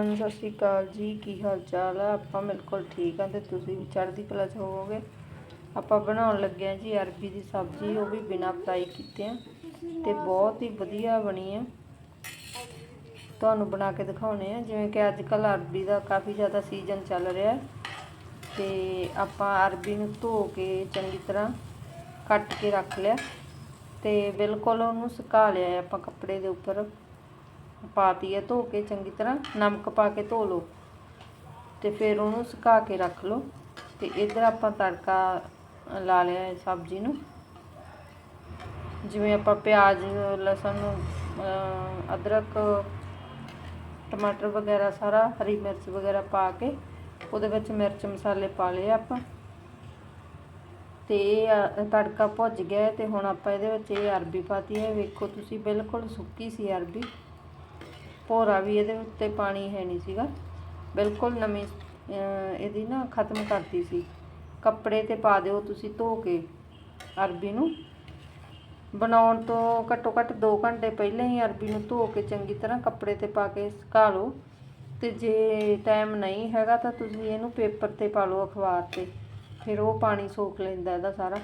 ਸਾਰਿਆਂ ਸਤਿ ਸ਼੍ਰੀ ਅਕਾਲ ਜੀ, ਕੀ ਹਾਲ ਚਾਲ ਆ? ਆਪਾਂ ਬਿਲਕੁਲ ਠੀਕ ਆ ਤੇ ਤੁਸੀਂ ਵੀ ਚੜ੍ਹਦੀ ਕਲਾ 'ਚ ਹੋਵੋਗੇ। ਆਪਾਂ ਬਣਾਉਣ ਲੱਗੇ ਆ ਜੀ ਅਰਬੀ ਦੀ ਸਬਜ਼ੀ, ਉਹ ਵੀ ਬਿਨਾਂ ਫਰਾਈ ਕੀਤੇ ਆ ਤੇ ਬਹੁਤ ਹੀ ਵਧੀਆ ਬਣੀ ਆ। ਤੁਹਾਨੂੰ ਬਣਾ ਕੇ ਦਿਖਾਉਣੇ ਆ, ਜਿਵੇਂ ਕਿ ਅੱਜ ਕੱਲ ਅਰਬੀ ਦਾ ਕਾਫੀ ਜ਼ਿਆਦਾ ਸੀਜ਼ਨ ਚੱਲ ਰਿਹਾ। ਤੇ ਆਪਾਂ ਅਰਬੀ ਨੂੰ ਧੋ ਕੇ ਚੰਗੀ ਤਰ੍ਹਾਂ ਕੱਟ ਕੇ ਰੱਖ ਲਿਆ ਤੇ ਬਿਲਕੁਲ ਉਹਨੂੰ ਸੁਕਾ ਲਿਆ ਆਪਾਂ ਕੱਪੜੇ ਦੇ ਉੱਪਰ। ਪਾਤੀ ਹੈ, ਧੋ ਕੇ ਚੰਗੀ ਤਰ੍ਹਾਂ, ਨਮਕ ਪਾ ਕੇ ਧੋ ਲਓ। ਤੇ ਫਿਰ ਉਹਨੂੰ ਸੁਕਾ ਕੇ ਰੱਖ ਲਓ। ਤੇ ਇਧਰ ਆਪਾਂ ਤੜਕਾ ਲਾ ਲਿਆ ਹੈ ਸਬਜ਼ੀ ਨੂੰ। ਜਿਵੇਂ ਆਪਾਂ ਪਿਆਜ਼, ਲਸਣ ਅਦਰਕ, ਟਮਾਟਰ ਵਗੈਰਾ ਸਾਰਾ, ਹਰੀ ਮਿਰਚ ਵਗੈਰਾ ਪਾ ਕੇ ਉਹਦੇ ਵਿੱਚ ਮਿਰਚ ਮਸਾਲੇ ਪਾ ਲਏ ਆਪਾਂ। ਤੇ ਇਹ ਤੜਕਾ ਭੁੱਜ ਗਿਆ ਹੈ ਤੇ ਹੁਣ ਆਪਾਂ ਇਹਦੇ ਵਿੱਚ ਇਹ ਅਰਬੀ ਪਾਤੀ ਹੈ। ਵੇਖੋ ਤੁਸੀਂ, ਬਿਲਕੁਲ ਸੁੱਕੀ ਸੀ ਅਰਬੀ। ਭੋਰਾ ਵੀ ਇਹਦੇ ਉੱਤੇ ਪਾਣੀ ਹੈ ਨਹੀਂ ਸੀਗਾ। ਬਿਲਕੁਲ ਨਵੀਂ ਇਹਦੀ ਨਾ ਖਤਮ ਕਰਤੀ ਸੀ। ਕੱਪੜੇ ਤੇ ਪਾ ਦਿਓ ਤੁਸੀਂ ਧੋ ਕੇ ਅਰਬੀ ਨੂੰ। ਬਣਾਉਣ ਤੋਂ ਘੱਟੋ ਘੱਟ 2 ਘੰਟੇ ਪਹਿਲਾਂ ਹੀ ਅਰਬੀ ਨੂੰ ਧੋ ਕੇ ਚੰਗੀ ਤਰ੍ਹਾਂ ਕੱਪੜੇ ਤੇ ਪਾ ਕੇ ਸੁਕਾ ਲਓ। ਤੇ ਜੇ ਟਾਈਮ ਨਹੀਂ ਹੈਗਾ ਤਾਂ ਤੁਸੀਂ ਇਹਨੂੰ ਪੇਪਰ ਤੇ ਪਾ ਲਓ ਅਖਬਾਰ ਤੇ। ਫਿਰ ਉਹ ਪਾਣੀ ਸੋਖ ਲੈਂਦਾ ਇਹਦਾ ਸਾਰਾ।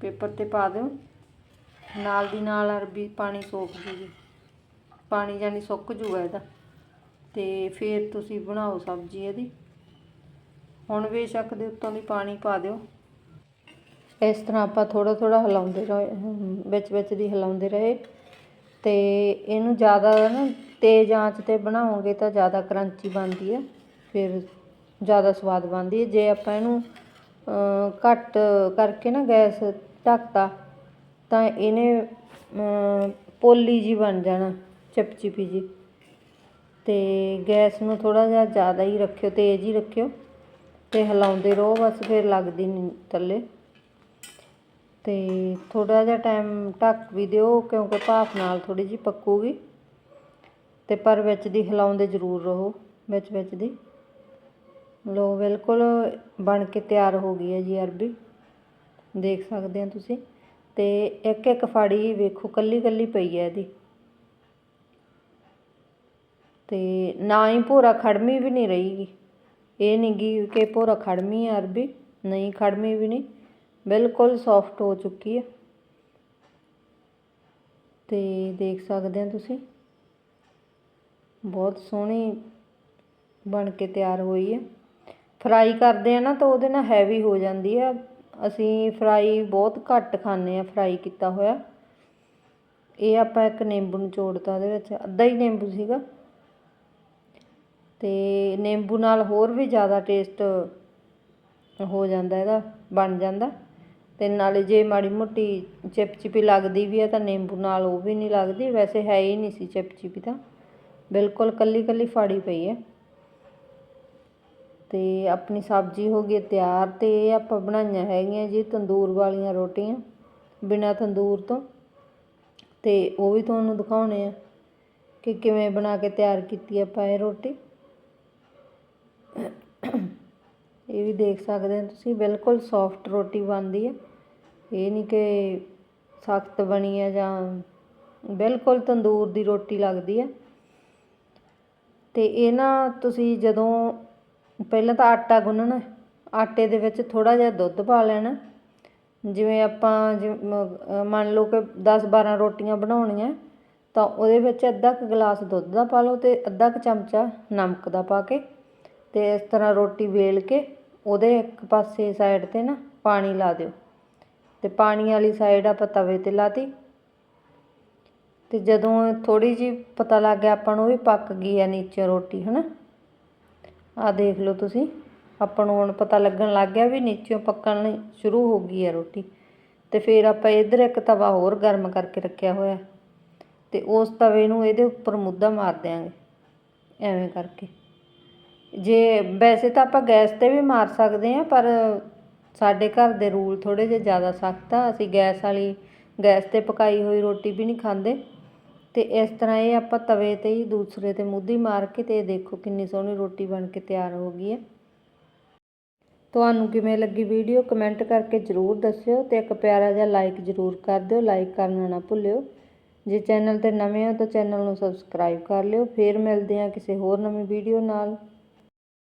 ਪੇਪਰ ਤੇ ਪਾ ਦਿਓ। ਨਾਲ ਦੀ ਨਾਲ ਅਰਬੀ ਪਾਣੀ ਸੋਖ ਜੂਗੀ। ਪਾਣੀ ਜਾਨੀ ਸੁੱਕ ਜੂਗਾ ਇਹਦਾ। ਤੇ ਫਿਰ ਤੁਸੀਂ ਬਣਾਓ ਸਬਜ਼ੀ ਇਹਦੀ। ਹੁਣ ਬੇਸ਼ੱਕ ਦੇ ਉੱਤੋਂ ਦੀ ਪਾਣੀ ਪਾ ਦਿਓ। ਇਸ ਤਰ੍ਹਾਂ ਆਪਾਂ ਥੋੜਾ ਥੋੜਾ ਹਿਲਾਉਂਦੇ ਰਹੇ, ਵਿੱਚ ਵਿੱਚ ਦੀ ਹਿਲਾਉਂਦੇ ਰਹੇ। ਤੇ ਇਹਨੂੰ ਜ਼ਿਆਦਾ ਨਾ ਤੇਜ਼ ਆਂਚ ਤੇ ਬਣਾਓਗੇ ਤਾਂ ਜ਼ਿਆਦਾ ਕਰੰਚੀ ਬਣਦੀ ਹੈ। ਫਿਰ ਜ਼ਿਆਦਾ ਸਵਾਦ ਬਣਦੀ ਹੈ। ਜੇ ਆਪਾਂ ਇਹਨੂੰ ਘੱਟ ਕਰਕੇ ਨਾ ਗੈਸ ਢੱਕਤਾ ਤਾਂ ਇਹਨੇ ਪੋਲੀ ਜੀ ਬਣ ਜਾਣਾ। ਚਿਪਚਿਪੀ ਜੀ ਅਤੇ ਗੈਸ ਨੂੰ ਥੋੜ੍ਹਾ ਜਿਹਾ ਜ਼ਿਆਦਾ ਹੀ ਰੱਖਿਓ, ਤੇਜ਼ ਹੀ ਰੱਖਿਓ। ਅਤੇ ਹਿਲਾਉਂਦੇ ਰਹੋ, ਬਸ ਫਿਰ ਲੱਗਦੀ ਨਹੀਂ ਥੱਲੇ। ਅਤੇ ਥੋੜ੍ਹਾ ਜਿਹਾ ਟਾਈਮ ਢੱਕ ਵੀ ਦਿਓ, ਕਿਉਂਕਿ ਭਾਫ ਨਾਲ ਥੋੜ੍ਹੀ ਜਿਹੀ ਪੱਕੂਗੀ। ਅਤੇ ਪਰ ਵਿੱਚ ਦੀ ਹਿਲਾਉਂਦੇ ਜ਼ਰੂਰ ਰਹੋ, ਵਿੱਚ ਵਿੱਚ ਦੀ। ਲੋ ਬਿਲਕੁਲ ਬਣ ਕੇ ਤਿਆਰ ਹੋ ਗਈ ਹੈ ਜੀ ਅਰਬੀ। ਦੇਖ ਸਕਦੇ ਹੋ ਤੁਸੀਂ। ਅਤੇ ਇੱਕ ਇੱਕ ਫਾੜੀ ਵੇਖੋ ਕੱਲੀ ਕੱਲੀ ਪਈ ਹੈ ਇਹਦੀ। ਅਤੇ ਨਾ ਹੀ ਭੋਰਾ ਖੜਮੀ ਵੀ ਨਹੀਂ ਰਹੇਗੀ ਇਹ ਨਹੀਂ ਗੀ ਕਿ ਭੋਰਾ ਖੜਮੀ ਆ ਅਰਬੀ, ਨਹੀਂ, ਖੜਮੀ ਵੀ ਨਹੀਂ, ਬਿਲਕੁਲ ਸੌਫਟ ਹੋ ਚੁੱਕੀ ਹੈ ਅਤੇ ਦੇਖ ਸਕਦੇ ਹੋ ਤੁਸੀਂ, ਬਹੁਤ ਸੋਹਣੀ ਬਣ ਕੇ ਤਿਆਰ ਹੋਈ ਹੈ ਫਰਾਈ ਕਰਦੇ ਆ ਨਾ ਤਾਂ ਉਹਦੇ ਨਾਲ ਹੈਵੀ ਹੋ ਜਾਂਦੀ ਹੈ ਅਸੀਂ ਫਰਾਈ ਬਹੁਤ ਘੱਟ ਖਾਂਦੇ ਆ, ਫਰਾਈ ਕੀਤਾ ਹੋਇਆ। ਇਹ ਆਪਾਂ ਇੱਕ ਨਿੰਬੂ ਨਿਚੋੜਤਾ ਉਹਦੇ ਵਿੱਚ ਅੱਧਾ ਹੀ ਨਿੰਬੂ ਸੀਗਾ। ਅਤੇ ਨਿੰਬੂ ਨਾਲ ਹੋਰ ਵੀ ਜ਼ਿਆਦਾ ਟੇਸਟ ਹੋ ਜਾਂਦਾ ਇਹਦਾ, ਬਣ ਜਾਂਦਾ। ਅਤੇ ਨਾਲੇ ਜੇ ਮਾੜੀ ਮੋਟੀ ਚਿਪਚਿਪੀ ਲੱਗਦੀ ਵੀ ਹੈ ਤਾਂ ਨਿੰਬੂ ਨਾਲ ਉਹ ਵੀ ਨਹੀਂ ਲੱਗਦੀ, ਵੈਸੇ ਹੈ ਹੀ ਨਹੀਂ ਸੀ ਚਿਪਚਿਪੀ ਤਾਂ। ਬਿਲਕੁਲ ਕੱਲੀ ਕੱਲੀ ਫਾੜੀ ਪਈ ਹੈ। ਤੇ ਆਪਣੀ ਸਬਜ਼ੀ ਹੋ ਗਈ ਤਿਆਰ ਤੇ ਇਹ ਆਪਾਂ ਬਣਾਈਆਂ ਹੈਗੀਆਂ ਜੀ ਤੰਦੂਰ ਵਾਲੀਆਂ ਰੋਟੀਆਂ, ਬਿਨਾਂ ਤੰਦੂਰ ਤੋਂ। ਤੇ ਉਹ ਵੀ ਤੁਹਾਨੂੰ ਦਿਖਾਉਣੇ ਆ ਕਿ ਕਿਵੇਂ ਬਣਾ ਕੇ ਤਿਆਰ ਕੀਤੀ ਆਪਾਂ ਇਹ ਰੋਟੀ। ਇਹ ਵੀ ਦੇਖ ਸਕਦੇ ਹੋ ਤੁਸੀਂ, ਬਿਲਕੁਲ ਸੌਫਟ ਰੋਟੀ ਬਣਦੀ ਹੈ। ਇਹ ਨਹੀਂ ਕਿ ਸਖਤ ਬਣੀ ਹੈ ਜਾਂ ਬਿਲਕੁਲ ਤੰਦੂਰ ਦੀ ਰੋਟੀ ਲੱਗਦੀ ਹੈ। ਤੇ ਇਹ ਨਾ ਤੁਸੀਂ ਜਦੋਂ, ਪਹਿਲਾਂ ਤਾਂ ਆਟਾ ਗੁੰਨਣਾ, ਆਟੇ ਦੇ ਵਿੱਚ ਥੋੜਾ ਜਿਹਾ ਦੁੱਧ ਪਾ ਲੈਣਾ। ਜਿਵੇਂ ਆਪਾਂ ਜਿ- ਮੰਨ ਲਓ ਕਿ 10 12 ਰੋਟੀਆਂ ਬਣਾਉਣੀਆਂ, ਤਾਂ ਉਹਦੇ ਵਿੱਚ ਅੱਧਾ ਕੁ ਗਲਾਸ ਦੁੱਧ ਦਾ ਪਾ ਲਓ ਤੇ ਅੱਧਾ ਕੁ ਚਮਚਾ ਨਮਕ ਦਾ ਪਾ ਕੇ ਅਤੇ ਇਸ ਤਰ੍ਹਾਂ ਰੋਟੀ ਵੇਲ ਕੇ ਉਹਦੇ ਇੱਕ ਪਾਸੇ ਸਾਈਡ ਤੇ ਨਾ ਪਾਣੀ ਲਾ ਦਿਓ। ਅਤੇ ਪਾਣੀ ਵਾਲੀ ਸਾਈਡ ਆਪਾਂ ਤਵੇ ਤੇ ਲਾਤੀ ਅਤੇ ਜਦੋਂ ਥੋੜ੍ਹੀ ਜਿਹੀ ਪਤਾ ਲੱਗ ਗਿਆ ਆਪਾਂ ਨੂੰ ਵੀ ਪੱਕ ਗਈ ਆ ਨੀਚੇ ਰੋਟੀ ਹੈ ਨਾ ਆਹ ਦੇਖ ਲਓ ਤੁਸੀਂ। ਆਪਾਂ ਨੂੰ ਹੁਣ ਪਤਾ ਲੱਗਣ ਲੱਗ ਗਿਆ ਵੀ ਨੀਚੋਂ ਪੱਕਣ ਲਈ ਸ਼ੁਰੂ ਹੋ ਗਈ ਹੈ ਰੋਟੀ। ਅਤੇ ਫਿਰ ਆਪਾਂ ਇੱਧਰ ਇੱਕ ਤਵਾ ਹੋਰ ਗਰਮ ਕਰਕੇ ਰੱਖਿਆ ਹੋਇਆ। ਅਤੇ ਉਸ ਤਵੇ ਨੂੰ ਇਹਦੇ ਉੱਪਰ ਮੁੱਦਾ ਮਾਰ ਦਿਆਂਗੇ। ਐਵੇਂ ਕਰਕੇ। ਜੇ, ਵੈਸੇ ਤਾਂ ਆਪਾਂ ਗੈਸ ਤੇ ਵੀ ਮਾਰ ਸਕਦੇ ਹਾਂ, ਪਰ ਸਾਡੇ ਘਰ ਦੇ ਰੂਲ ਥੋੜ੍ਹੇ ਜਿਹੇ ਜ਼ਿਆਦਾ ਸਖਤ ਆ। ਅਸੀਂ ਗੈਸ ਵਾਲੀ, ਗੈਸ ਤੇ ਪਕਾਈ ਹੋਈ ਰੋਟੀ ਵੀ ਨਹੀਂ ਖਾਂਦੇ। ਅਤੇ ਇਸ ਤਰ੍ਹਾਂ ਇਹ ਆਪਾਂ ਤਵੇ ਤੇ ਹੀ ਦੂਸਰੇ ਤੇ ਮੁੱਧੀ ਮਾਰ ਕੇ ਅਤੇ ਇਹ ਦੇਖੋ ਕਿੰਨੀ ਸੋਹਣੀ ਰੋਟੀ ਬਣ ਕੇ ਤਿਆਰ ਹੋ ਗਈ ਹੈ। ਤੁਹਾਨੂੰ ਕਿਵੇਂ ਲੱਗੀ ਵੀਡੀਓ ਕਮੈਂਟ ਕਰਕੇ ਜ਼ਰੂਰ ਦੱਸਿਓ ਅਤੇ ਇੱਕ ਪਿਆਰਾ ਜਿਹਾ ਲਾਈਕ ਜ਼ਰੂਰ ਕਰ ਦਿਓ, ਲਾਈਕ ਕਰਨਾ ਨਾ ਭੁੱਲਿਓ। ਜੇ ਚੈਨਲ ਤੇ ਨਵੇਂ ਹੋ ਤਾਂ ਚੈਨਲ ਨੂੰ ਸਬਸਕ੍ਰਾਈਬ ਕਰ ਲਿਓ। ਫੇਰ ਮਿਲਦੇ ਹਾਂ ਕਿਸੇ ਹੋਰ ਨਵੀਂ ਵੀਡੀਓ ਨਾਲ।